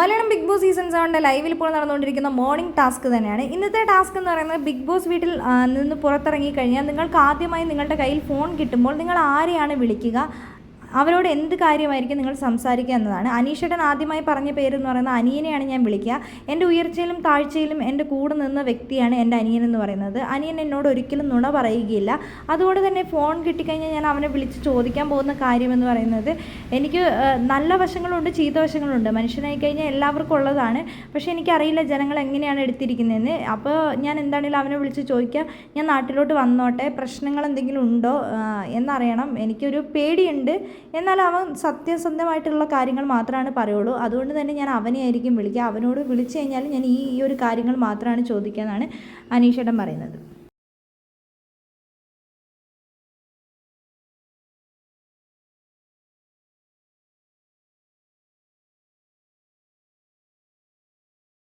Malayalam big boss season സെവന്റെ ലൈവിൽ ഇപ്പോൾ നടന്നുകൊണ്ടിരിക്കുന്ന മോർണിംഗ് ടാസ്ക് തന്നെയാണ്. ഇന്നത്തെ ടാസ്ക് എന്ന് പറയുന്നത് ബിഗ് ബോസ് വീട്ടിൽ നിന്ന് പുറത്തിറങ്ങി കഴിഞ്ഞാൽ നിങ്ങൾക്ക് ആദ്യമായി നിങ്ങളുടെ കയ്യിൽ ഫോൺ കിട്ടുമ്പോൾ നിങ്ങൾ ആരെയാണ് വിളിക്കുക? അവരോട് എന്ത് കാര്യമായിരിക്കും നിങ്ങൾ സംസാരിക്കുക എന്നതാണ്. അനീഷേട്ടൻ ആദ്യമായി പറഞ്ഞ പേര് എന്ന് പറയുന്നത് അനിയനെയാണ് ഞാൻ വിളിക്കുക. എന്റെ ഉയർച്ചയിലും താഴ്ചയിലും എന്റെ കൂടെ നിന്ന വ്യക്തിയാണ് എന്റെ അനിയൻ എന്ന് പറയുന്നത്. അനിയൻ എന്നോട് ഒരിക്കലും നുണ പറയുകയില്ല. അതുകൊണ്ട് തന്നെ ഫോൺ കിട്ടിക്കഴിഞ്ഞാൽ ഞാൻ അവനെ വിളിച്ച് ചോദിക്കാൻ പോകുന്ന കാര്യമെന്ന് പറയുന്നത് എനിക്ക് നല്ല വശങ്ങളുണ്ട് ചീത്ത വശങ്ങളുണ്ട്. മനുഷ്യനായി കഴിഞ്ഞാൽ എല്ലാവർക്കും ഉള്ളതാണ്. പക്ഷേ എനിക്കറിയില്ല ജനങ്ങൾ എങ്ങനെയാണ് എടുത്തിരിക്കുന്നതെന്ന്. അപ്പോൾ ഞാൻ എന്താണെങ്കിലും അവനെ വിളിച്ച് ചോദിക്കാം. ഞാൻ നാട്ടിലോട്ട് വന്നോട്ടെ. പ്രശ്നങ്ങൾ എന്തെങ്കിലും ഉണ്ടോ എന്നറിയണം. എനിക്കൊരു പേടിയുണ്ട്. എന്നാൽ അവൻ സത്യസന്ധമായിട്ടുള്ള കാര്യങ്ങൾ മാത്രമാണ് പറയുള്ളൂ. അതുകൊണ്ട് തന്നെ ഞാൻ അവനെ ആയിരിക്കും വിളിക്കുക. അവനോട് വിളിച്ചു കഴിഞ്ഞാൽ ഞാൻ ഈ ഈ ഒരു കാര്യങ്ങൾ മാത്രമാണ് ചോദിക്കുക എന്നാണ് അനീഷേട്ടൻ പറയുന്നത്.